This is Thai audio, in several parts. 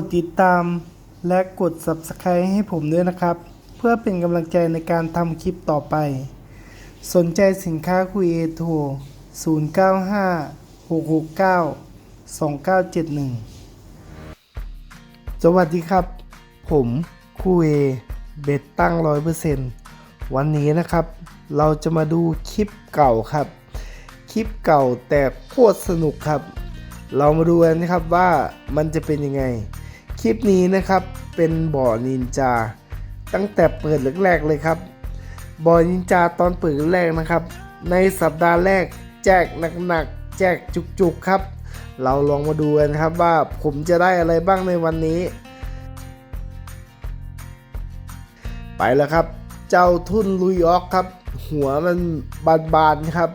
ดติดตามและกด Subscribe ให้ผมด้วยนะครับ เพื่อเป็นกำลังใจในการทำคลิปต่อไป สนใจสินค้าคุยเอโทร095 669 2971 สวัสดีครับ ผมคูเอเบ็ดตั้งร้อยเปอร์เซ็นต์วันนี้นะครับ เราจะมาดูคลิปเก่าครับ คลิปเก่าแต่โคตรสนุกครับ เรามาดูกันนะครับว่ามันจะเป็นยังไง คลิปนี้นะครับเป็นบ่อนินจา ตั้งแต่เปิดแรกๆเลยครับ บ่อนินจาตอนเปิดแรกนะครับ ในสัปดาห์แรกแจกหนักๆ แจกจุกๆครับ เราลองมาดูกันครับว่าผมจะได้อะไรบ้างในวันนี้ ไปแล้วครับ เจ้าทุ่นลุยออกครับ หัวมันบานๆครับ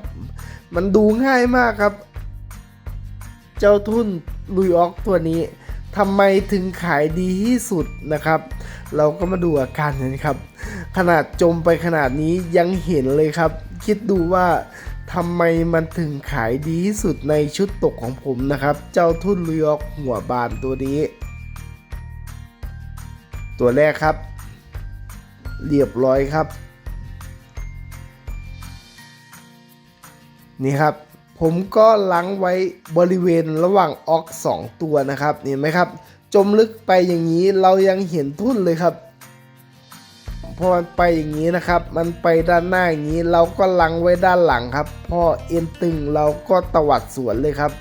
มันดูง่ายมากครับ เจ้าทุ่นลุยออกตัวนี้ ทำไมถึงขายดีที่สุดนะครับ เราก็มาดูอาการกันครับ ขนาดจมไปขนาดนี้ยังเห็นเลยครับ คิดดูว่าทำไมมันถึงขายดีที่สุดในชุดตกของผมนะครับ เจ้าทุ่นลุยออกหัวบานตัวนี้ ตัวแรกครับ เรียบร้อยครับ นี่ครับ ผมก็ล้างไว้บริเวณระหว่างออกสองตัวนะครับเห็นไหมครับ จมลึกไปอย่างนี้เรายังเห็นทุ่นเลยครับพอมันไปอย่างนี้นะครับ มันไปด้านหน้าอย่างนี้เราก็ลังไว้ด้านหลังครับ พอเอ็นตึงเราก็ตวัดสวนเลยครับ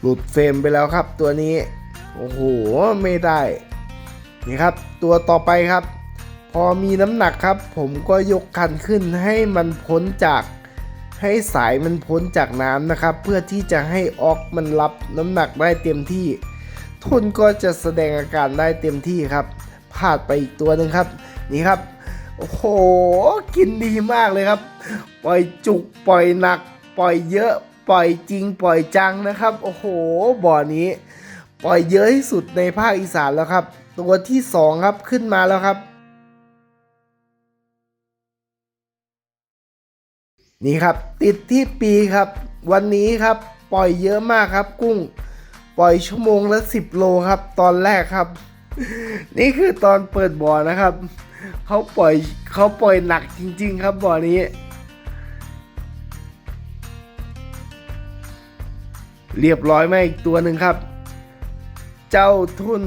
หลุดเฟรมไปแล้วครับตัวนี้ โอ้โห ไม่ได้ นี่ครับ ตัวต่อไปครับ พอมีน้ำหนักครับ ผมก็ยกคันขึ้นให้มันพ้นจาก ให้สายมันพ้นจากน้ำนะครับ เพื่อที่จะให้ออกมันรับน้ำหนักได้เต็มที่ ทุนก็จะแสดงอาการได้เต็มที่ครับพลาดไปอีกตัวหนึ่งครับนี่ครับโอ้โหกินดีมากเลยครับ ปล่อยจุกปล่อยหนัก ปล่อยเยอะ ปล่อยจริง ปล่อยจังนะครับ โอ้โหบ่อนี้ ปล่อยเยอะที่สุดในภาคอีสานแล้วครับ ตัวที่สองครับขึ้นมาแล้วครับ นี่ครับ ติดที่ปีครับ วันนี้ครับปล่อยเยอะมากครับ กุ้ง ปล่อยชั่วโมงละ 10 โลครับ ตอนแรกครับ นี่คือตอนเปิดบ่อนะครับเขาปล่อยเขาปล่อยหนักจริง ๆ ครับบ่อนี้ เรียบร้อยมาอีกตัวหนึ่งครับ เจ้าทุน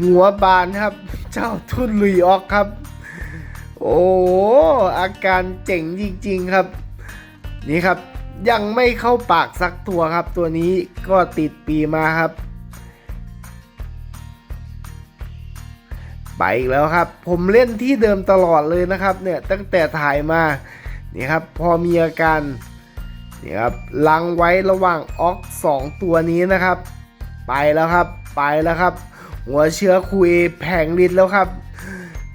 หัวบานครับ เจ้าทุนลุยออกครับ โอ้อาการเจ๋งจริงๆครับ นี่ครับยังไม่เข้าปากสักตัวครับ ตัวนี้ก็ติดปีมาครับ ไปอีกแล้วครับ ผมเล่นที่เดิมตลอดเลยนะครับ เนี่ยตั้งแต่ถ่ายมานี่ครับพอมีอาการนี่ครับลังไว้ระหว่างออกสองตัวนี้นะครับ ไปแล้วครับ ไปแล้วครับ หัวเชื้อคุยแผงลิตรแล้วครับ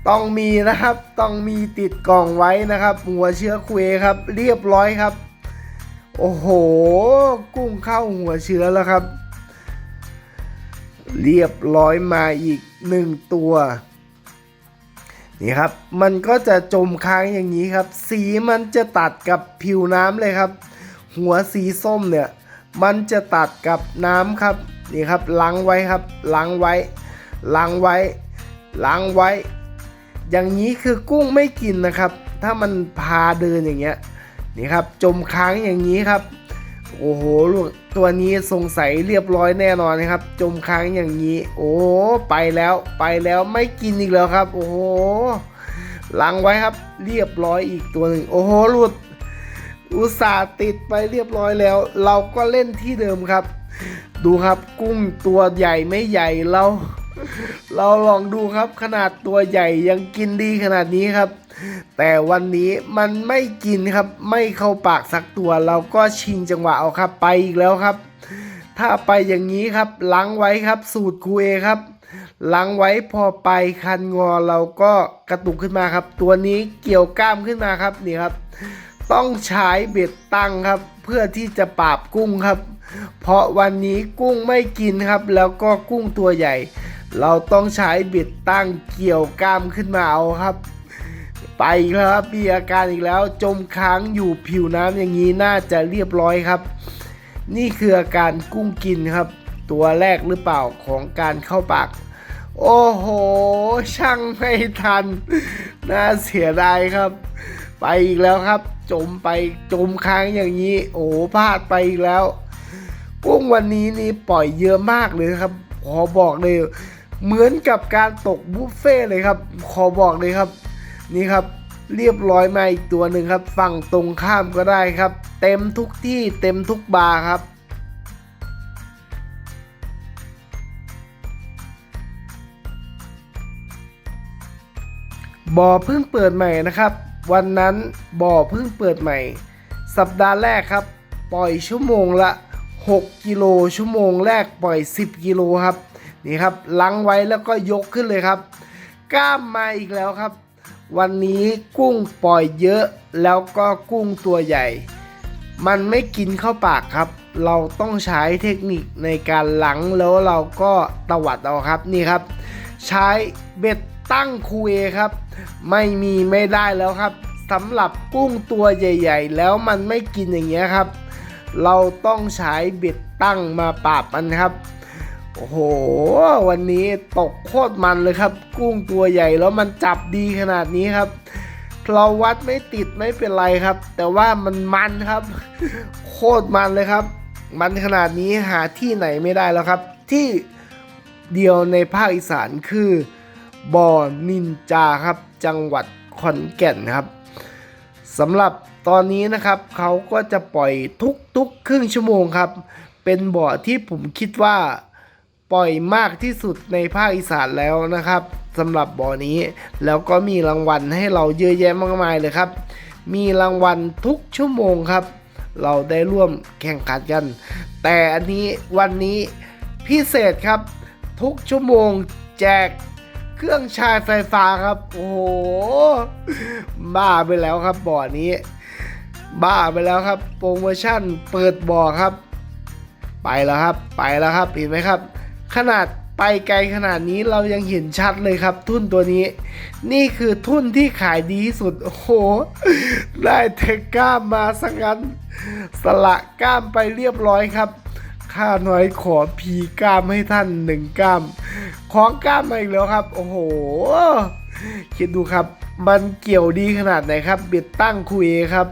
ต้องมีนะครับต้องมีติดกล่องไว้นะครับ หัวเชื้อคุยครับ เรียบร้อยครับ โอ้โห กุ้งเข้าหัวเชื้อแล้วครับ เรียบร้อยมาอีกหนึ่งตัวนี่ครับ มันก็จะจมค้างอย่างนี้ครับ สีมันจะตัดกับผิวน้ำเลยครับ หัวสีส้มเนี่ย มันจะตัดกับน้ำครับ นี่ครับล้างไว้ครับล้างไว้ล้างไว้ล้างไว้ อย่างนี้คือกุ้งไม่กินนะครับ ถ้ามันพาเดินอย่างเงี้ยนี่ครับจมค้างอย่างนี้ครับ โอ้โหลูกตัวนี้สงสัยเรียบร้อยแน่นอนนะครับ จมค้างอย่างนี้ โอ้ไปแล้วไปแล้วไม่กินอีกแล้วครับ โอ้โหล้างไว้ครับ เรียบร้อยอีกตัวหนึ่งโอ้โหหลุด อุตส่าห์ติดไปเรียบร้อยแล้ว เราก็เล่นที่เดิมครับ ดูครับกุ้งตัวใหญ่ไม่ใหญ่เรา เราลองดูครับขนาดตัวใหญ่ยังกินดีขนาดนี้ครับ แต่วันนี้มันไม่กินครับไม่เข้าปากสักตัว เราก็ชิงจังหวะเอาครับไปอีกแล้วครับ ถ้าไปอย่างนี้ครับล้างไว้ครับ สูตรครูเอครับล้างไว้พอไปคันงอเราก็กระตุกขึ้นมาครับ ตัวนี้เกี่ยวกล้ามขึ้นมาครับนี่ครับ ต้องใช้เบ็ดตั้งครับ เพื่อที่จะปราบกุ้งครับ เพราะวันนี้กุ้งไม่กินครับ แล้วก็กุ้งตัวใหญ่ เราต้องใช้เบ็ดตั้งเกี่ยวกล้ามขึ้นมาเอาครับ ไปอีกแล้วครับมีอาการอีกแล้วจมค้างอยู่ผิวน้ำอย่างนี้น่าจะเรียบร้อยครับ นี่คืออาการกุ้งกินครับ ตัวแรกหรือเปล่าของการเข้าปากโอ้โห ช่างไม่ทัน น่าเสียดายครับ ไปอีกแล้วครับ จมไปจมค้างอย่างนี้ โอ้พลาดไปอีกแล้ว กุ้งวันนี้นี่ปล่อยเยอะมากเลยครับ ขอบอกเลย เหมือนกับการตกบุฟเฟ่เลยครับ ขอบอกเลยครับ นี่ครับเรียบร้อยมาอีกตัวหนึ่งครับ ฝั่งตรงข้ามก็ได้ครับ เต็มทุกที่เต็มทุกบาร์ครับบ่อเพิ่งเปิดใหม่นะครับ วันนั้นบ่อเพิ่งเปิดใหม่ สัปดาห์แรกครับ ปล่อยชั่วโมงละ 6 กิโลชั่วโมงแรกปล่อย 10 กิโลครับ นี่ครับลังไว้แล้วก็ยกขึ้นเลยครับ กล้ามมาอีกแล้วครับ วันนี้กุ้งปล่อยเยอะแล้วก็กุ้งตัวใหญ่ มันไม่กินเข้าปากครับ เราต้องใช้เทคนิคในการหลังแล้วเราก็ตวัดเอาครับนี่ครับ ใช้เบ็ดตั้งคูเอครับ ไม่มีไม่ได้แล้วครับสำหรับกุ้งตัวใหญ่ ๆ แล้วมันไม่กินอย่างเงี้ยครับ เราต้องใช้เบ็ดตั้งมาปราบมันครับ โอ้โห วันนี้ตกโคตรมันเลยครับ กุ้งตัวใหญ่แล้วมันจับดีขนาดนี้ครับ เราวัดไม่ติดไม่เป็นไรครับ แต่ว่ามันมันครับ โคตรมันเลยครับ มันขนาดนี้หาที่ไหนไม่ได้แล้วครับ ที่เดียวในภาคอีสานคือบ่อนินจาครับ จังหวัดขอนแก่นครับสำหรับตอนนี้นะครับเขาก็จะปล่อยทุกๆครึ่งชั่วโมงครับ เป็นบ่อที่ผมคิดว่า ปล่อยมากที่สุดในภาคอีสานแล้วนะครับสำหรับบ่อนี้ แล้วก็มีรางวัลให้เราเยอะแยะมากมายเลยครับ มีรางวัลทุกชั่วโมงครับ เราได้ร่วมแข่งขันกัน แต่อันนี้วันนี้พิเศษครับ ทุกชั่วโมงแจกเครื่องชายไฟฟ้าครับ โอ้โห บ้าไปแล้วครับบ่อนี้ บ้าไปแล้วครับ โปรโมชั่นเปิดบ่อครับ ไปแล้วครับ ไปแล้วครับเห็นไหมครับ ขนาดไปไกลขนาดนี้เรายังเห็นชัดเลยครับ ทุ่นตัวนี้ นี่คือทุ่นที่ขายดีที่สุด โอ้โห ได้เทกล้ามมาสังงั้น สละกล้ามไปเรียบร้อยครับ ข้าน้อยขอพีกล้ามให้ท่านหนึ่งกล้าม ของกล้ามมาอีกแล้วครับ โอ้โห คิดดูครับ มันเกี่ยวดีขนาดไหนครับ เบ็ดตั้งคุยครับ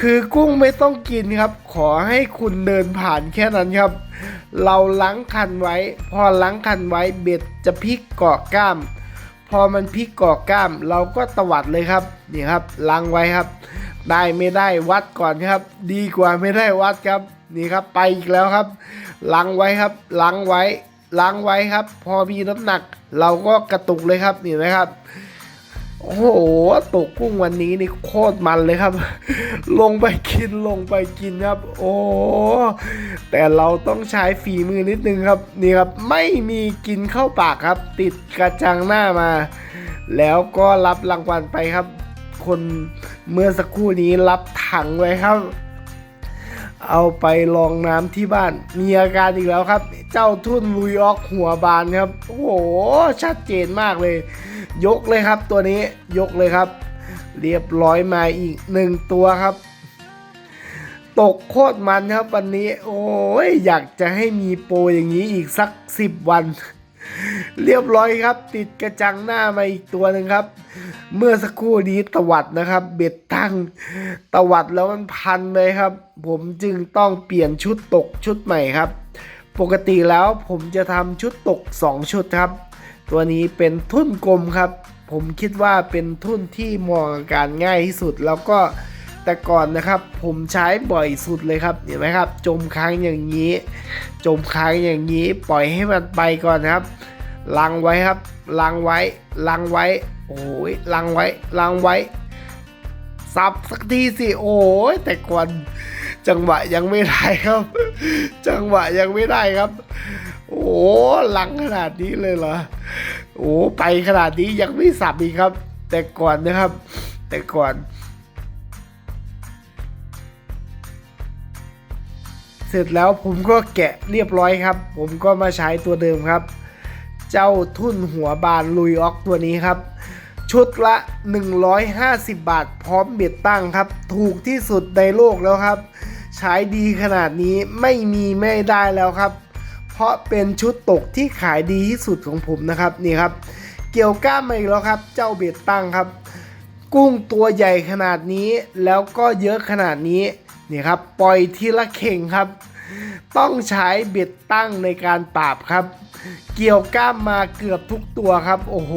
คือกุ้งไม่ต้องกินครับ ขอให้คุณเดินผ่านแค่นั้นครับ เราล้างคันไว้ พอล้างคันไว้เบ็ดจะพลิกเกาะกล้าม พอมันพลิกเกาะกล้าม เราก็ตวัดเลยครับนี่ครับล้างไว้ครับ ได้ไม่ได้วัดก่อนครับ ดีกว่าไม่ได้วัดครับนี่ครับไปอีกแล้วครับล้างไว้ครับล้างไว้ล้างไว้ครับ พอมีน้ำหนัก เราก็กระตุกเลยครับนี่นะครับ โอ้โหตกกุ้งวันนี้นี่โคตรมันเลยครับ ลงไปกินลงไปกินครับ โอ้แต่เราต้องใช้ฝีมือนิดนึงครับ นี่ครับไม่มีกินเข้าปากครับ ติดกระจังหน้ามา แล้วก็รับรางวัลไปครับ คนเมื่อสักครู่นี้รับถังไว้ครับ เอาไปลองน้ำที่บ้าน มีอาการอีกแล้วครับ เจ้าทุ่นลุยออกหัวบานครับ โอ้โหชัดเจนมากเลย ยกเลยครับตัวนี้ยกเลยครับ เรียบร้อยมาอีกหนึ่งตัวครับ ตกโคตรมันครับวันนี้ โอ้ยอยากจะให้มีโปรอย่างนี้อีกสักสิบวัน เรียบร้อยครับ ติดกระจังหน้ามาอีกตัวหนึ่งครับ เมื่อสักครู่นี้ตวัดนะครับ เบ็ดตั้งตวัดแล้วมันพันเลยครับ ผมจึงต้องเปลี่ยนชุดตกชุดใหม่ครับ ปกติแล้วผมจะทำชุดตก 2 ชุดครับ ตัวนี้เป็นทุ่นกลมครับ ผมคิดว่าเป็นทุ่นที่มองการง่ายที่สุด แล้วก็แต่ก่อนนะครับ ผมใช้บ่อยสุดเลยครับเห็นไหมครับ จมค้างอย่างนี้ จมค้างอย่างนี้ ปล่อยให้มันไปก่อนนะครับลังไว้ครับลังไว้ลังไว้โอ้ยลังไว้ลังไว้ซับสักทีสิโอ้ยแต่ก่อนจังหวะยังไม่ได้ครับ จังหวะยังไม่ได้ครับ โอ้ลังขนาดนี้เลยเหรอ โอ้ไปขนาดนี้ยังไม่สับอีกครับ แต่ก่อนนะครับ แต่ก่อน เสร็จแล้วผมก็แกะเรียบร้อยครับ ผมก็มาใช้ตัวเดิมครับ เจ้าทุ่นหัวบานลุยออกตัวนี้ครับ ชุดละ 150 บาทพร้อมเบ็ดตั้งครับ ถูกที่สุดในโลกแล้วครับ ใช้ดีขนาดนี้ไม่มีไม่ได้แล้วครับ เพราะเป็นชุดตกที่ขายดีที่สุดของผมนะครับนี่ครับ เกี่ยวกล้ามมาอีกแล้วครับ เจ้าเบ็ดตั้งครับ กุ้งตัวใหญ่ขนาดนี้แล้วก็เยอะขนาดนี้นี่ครับปล่อยทีละเข่งครับ ต้องใช้เบ็ดตั้งในการปราบครับ เกี่ยวกล้ามมาเกือบทุกตัวครับ โอ้โห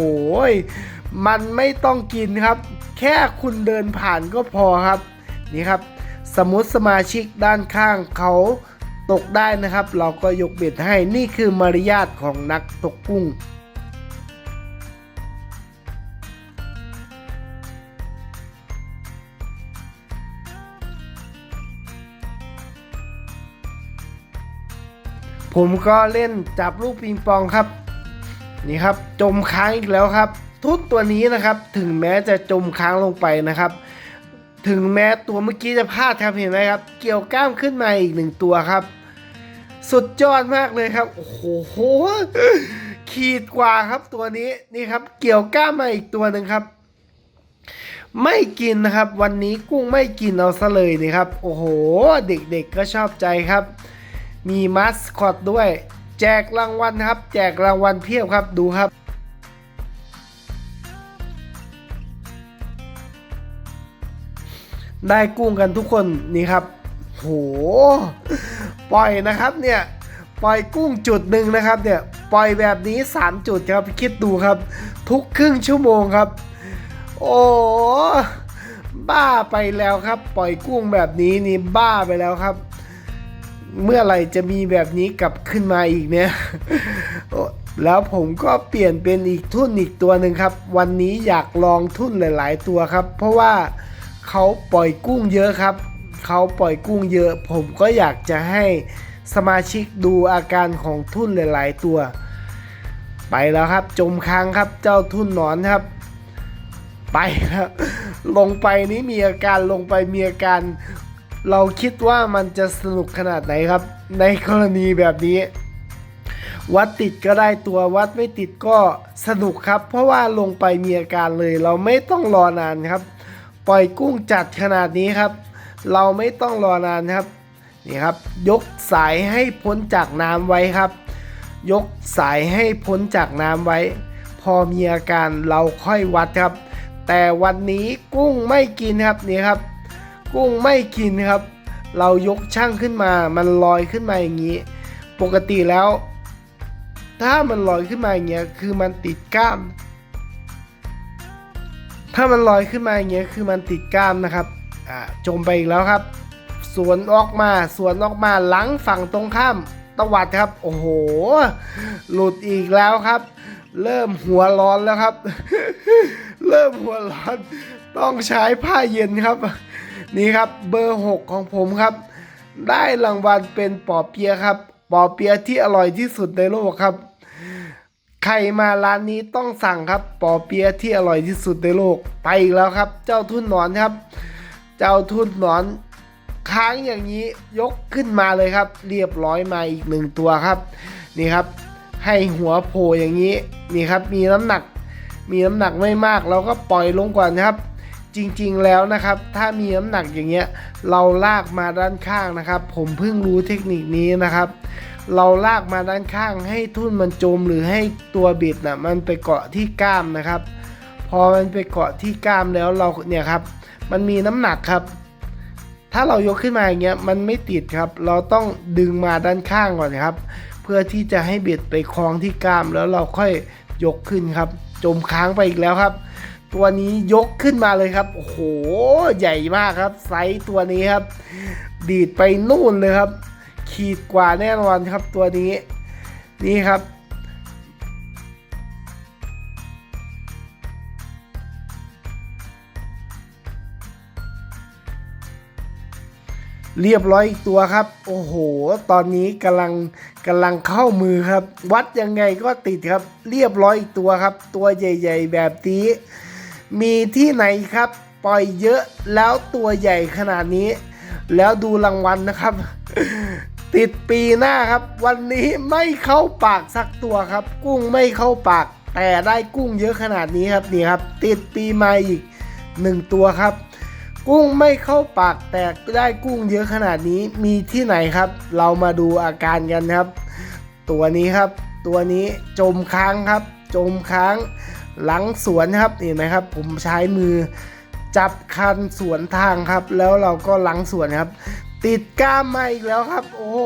มันไม่ต้องกินครับ แค่คุณเดินผ่านก็พอครับ นี่ครับ สมมติสมาชิกด้านข้างเขา ตกได้นะครับ เราก็ยกเบ็ดให้นี่คือมารยาทของนักตกกุ้งผมก็เล่นจับลูกปิงปองครับ นี่ครับ จมค้างอีกแล้วครับ ทุกตัวนี้นะครับ ถึงแม้จะจมค้างลงไปนะครับ ถึงแม้ตัวเมื่อกี้จะพลาดครับเห็นไหมครับ เกี่ยวกล้ามขึ้นมาอีกหนึ่งตัวครับ สุดยอดมากเลยครับ โอ้โห ขีดกว่าครับตัวนี้นี่ครับ เกี่ยวกล้ามมาอีกตัวหนึ่งครับ ไม่กินนะครับ วันนี้กุ้งไม่กินเอาซะเลยนี่ครับ โอ้โห เด็กๆก็ชอบใจครับ มีมัสคอตด้วย แจกรางวัลครับ แจกรางวัลเพียบครับดูครับได้กุ้งกันทุกคนนี่ครับ โห ปล่อยนะครับเนี่ยปล่อยกุ้งจุดหนึ่งนะครับเนี่ยปล่อยแบบนี้ 3 จุดครับคิดดูครับ ทุกครึ่งชั่วโมงครับ โอ้บ้าไปแล้วครับ ปล่อยกุ้งแบบนี้นี่บ้าไปแล้วครับ เมื่อไหร่จะมีแบบนี้กลับขึ้นมาอีกเนี่ยแล้วผมก็เปลี่ยนเป็นอีกทุ่นอีกตัวหนึ่งครับ วันนี้อยากลองทุ่นหลาย ๆ ตัวครับ เพราะว่าเขาปล่อยกุ้งเยอะครับ เขาปล่อยกุ้งเยอะ ผมก็อยากจะให้สมาชิกดูอาการของทุ่นหลายๆตัว ไปแล้วครับจมค้างครับเจ้าทุ่นหนอนครับ ไปครับลงไปนี้มีอาการลงไปมีอาการ เราคิดว่ามันจะสนุกขนาดไหนครับ ในกรณีแบบนี้ วัดติดก็ได้ตัววัดไม่ติดก็สนุกครับ เพราะว่าลงไปมีอาการเลย เราไม่ต้องรอนานครับ ปล่อยกุ้งจัดขนาดนี้ครับ เราไม่ต้องรอนานครับนี่ครับ ยกสายให้พ้นจากน้ำไว้ครับ ยกสายให้พ้นจากน้ำไว้ พอมีอาการเราค่อยวัดครับ แต่วันนี้กุ้งไม่กินครับนี่ครับ กุ้งไม่กินครับ เรายกช่างขึ้นมา มันลอยขึ้นมาอย่างนี้ ปกติแล้ว ถ้ามันลอยขึ้นมาอย่างเงี้ยคือมันติดกล้าม ถ้ามันลอยขึ้นมาอย่างเงี้ยคือมันติดกล้ามนะครับ จมไปอีกแล้วครับ สวนออกมาสวนออกมาหลังฝั่งตรงข้ามตวัดครับ โอ้โห หลุดอีกแล้วครับ เริ่มหัวร้อนแล้วครับ เริ่มหัวร้อน ต้องใช้ผ้าเย็นครับ นี่ครับเบอร์ 6 ของผมครับ ได้รางวัลเป็นปอเปียครับ ปอเปียที่อร่อยที่สุดในโลกครับ ใครมาร้านนี้ต้องสั่งครับ ปอเปียที่อร่อยที่สุดในโลก ไปอีกแล้วครับ เจ้าทุ่นนอนครับ เจ้าทุ่นหนอนค้างอย่างนี้ยกขึ้นมาเลยครับ เรียบร้อยมาอีกหนึ่งตัวครับ นี่ครับ ให้หัวโผล่อย่างนี้นี่ครับมีน้ำหนัก มีน้ำหนักไม่มากเราก็ปล่อยลงก่อนนะครับ จริงๆแล้วนะครับ ถ้ามีน้ำหนักอย่างเงี้ย เราลากมาด้านข้างนะครับ ผมเพิ่งรู้เทคนิคนี้นะครับ เราลากมาด้านข้าง ให้ทุ่นมันจมหรือให้ตัวบิดนะ่ะมันไปเกาะที่กล้ามนะครับ พอมันไปเกาะที่กล้ามแล้วเราเนี่ยครับ มันมีน้ำหนักครับ ถ้าเรายกขึ้นมาอย่างเงี้ยมันไม่ติดครับ เราต้องดึงมาด้านข้างก่อนครับ เพื่อที่จะให้เบ็ดไปคล้องที่กล้ามแล้วเราค่อยยกขึ้นครับ จมค้างไปอีกแล้วครับ ตัวนี้ยกขึ้นมาเลยครับโอ้โหใหญ่มากครับ ไซส์ตัวนี้ครับ ดีดไปนู่นเลยครับ ขีดกว่าแน่นอนครับตัวนี้ นี่ครับ เรียบร้อยอีกตัวครับ โอ้โห ตอนนี้กำลังกำลังเข้ามือครับ วัดยังไงก็ติดครับ เรียบร้อยอีกตัวครับ ตัวใหญ่ ๆ แบบนี้ มีที่ไหนครับ ปล่อยเยอะแล้วตัวใหญ่ขนาดนี้ แล้วดูรางวัลนะครับ ติดปีหน้าครับ วันนี้ไม่เข้าปากสักตัวครับ กุ้งไม่เข้าปาก แต่ได้กุ้งเยอะขนาดนี้ครับนี่ครับ ติดปีใหม่อีกหนึ่งตัวครับ กุ้งไม่เข้าปากแต่ได้กุ้งเยอะขนาดนี้มีที่ไหนครับ เรามาดูอาการกันครับ ตัวนี้ครับ ตัวนี้จมค้างครับ จมค้าง หลังสวนครับเห็นไหมครับ ผมใช้มือจับคันสวนทางครับ แล้วเราก็หลังสวนครับ ติดกล้ามมาอีกแล้วครับ โอ้โห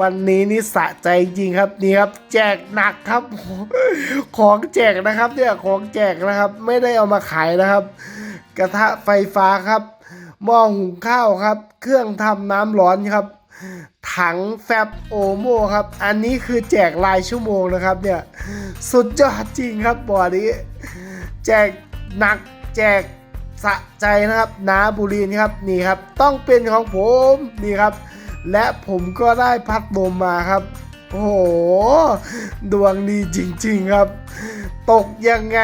วันนี้นี่สะใจจริงครับนี่ครับ แจกหนักครับ ของแจกนะครับเนี่ยของแจกนะครับ ไม่ได้เอามาขายนะครับ กระทะไฟฟ้าครับ หม้อหุงข้าวครับ เครื่องทำน้ำร้อนครับ ถังแฟบโอโมครับ อันนี้คือแจกรายชั่วโมงนะครับเนี่ย สุดยอดจริงครับบอนี้ แจกหนักแจกสะใจนะครับนาบุรีนครับนี่ครับ ต้องเป็นของผมนี่ครับ และผมก็ได้พัดลมมาครับโอ้โห ดวงดีจริงๆครับ ตกยังไง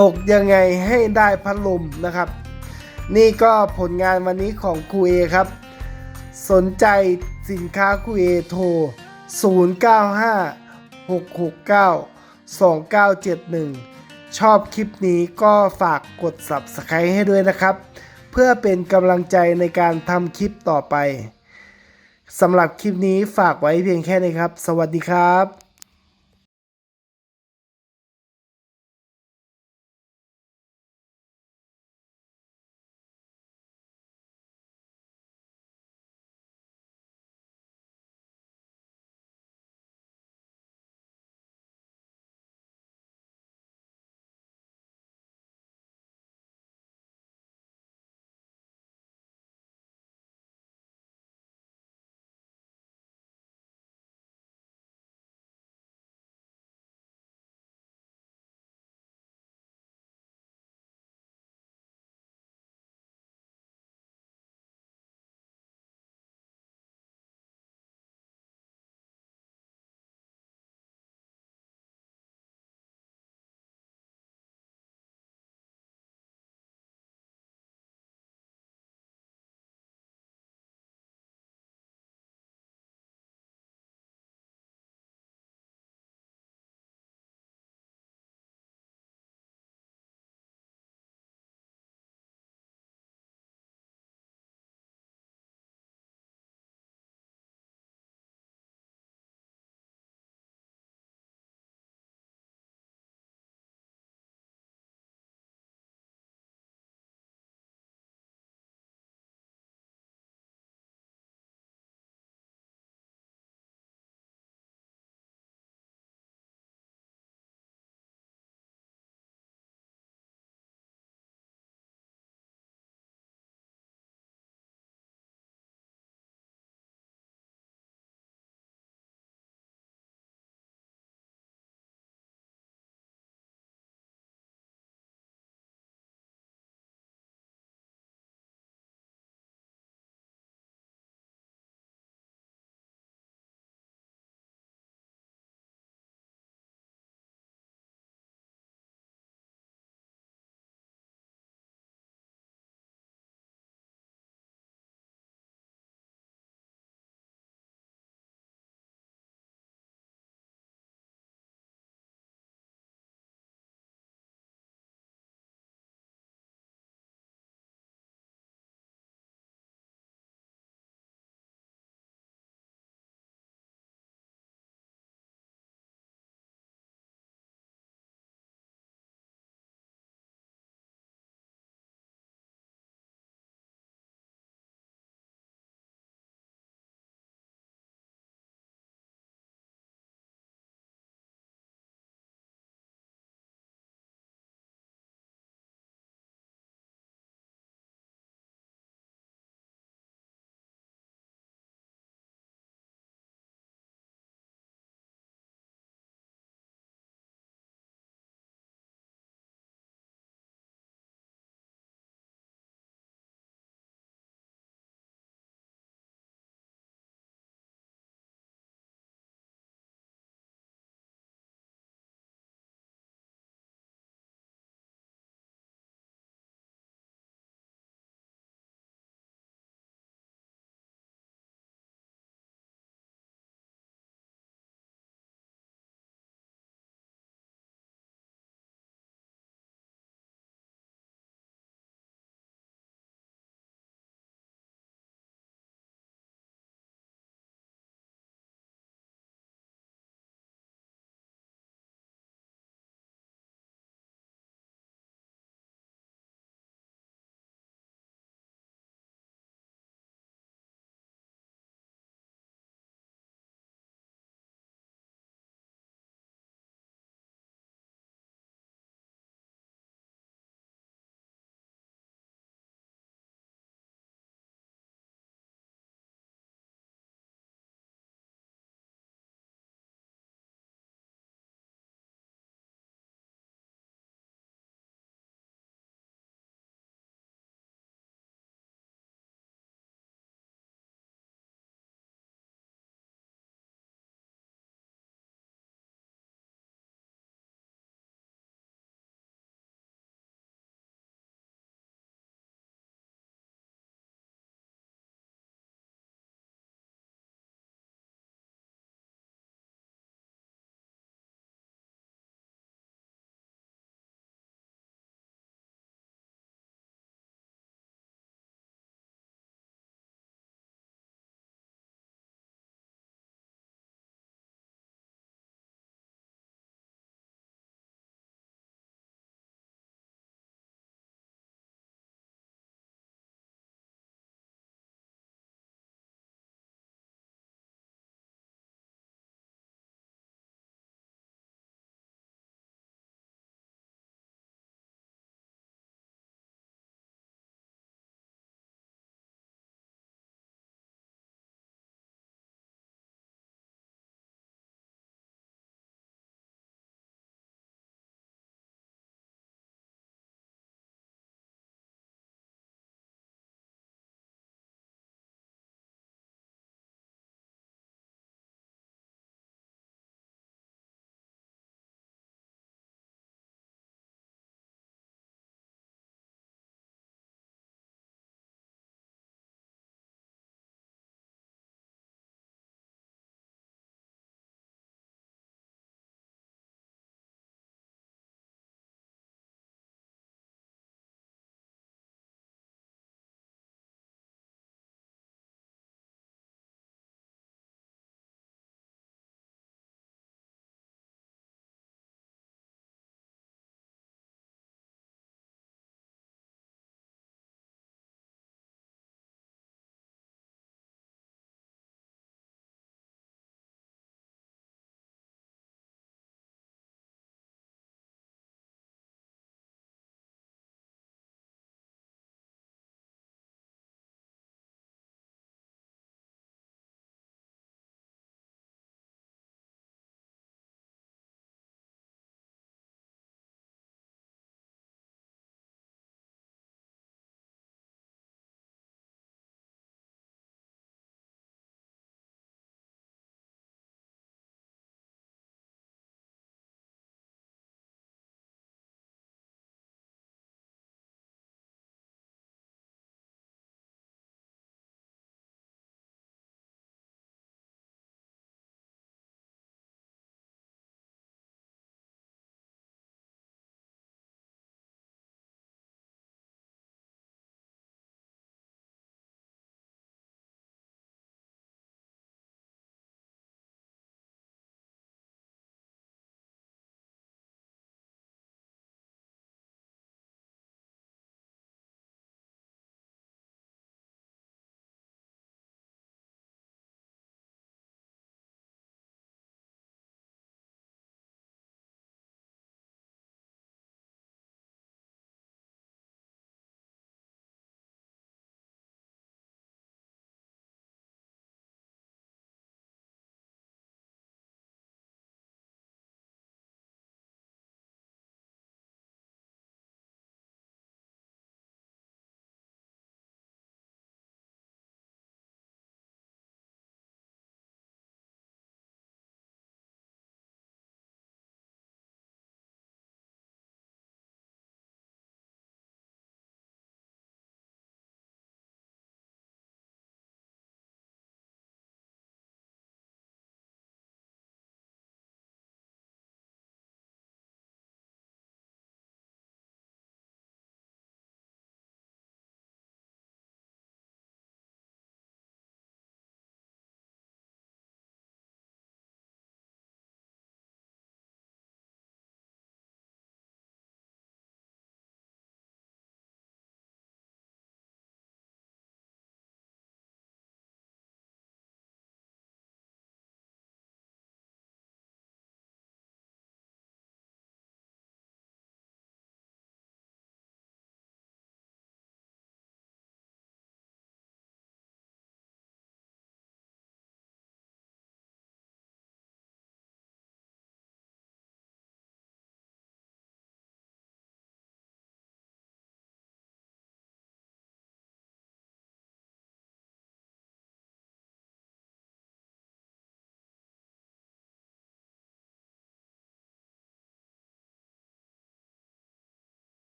ตกยังไงให้ได้พัดลมนะครับ นี่ก็ผลงานวันนี้ของครูเอครับ สนใจสินค้าครูเอโทร 095 669 2971 ชอบคลิปนี้ก็ฝากกด Subscribe ให้ด้วยนะครับ เพื่อเป็นกำลังใจในการทำคลิปต่อไปสำหรับคลิปนี้ฝากไว้เพียงแค่นี้ครับ สวัสดีครับ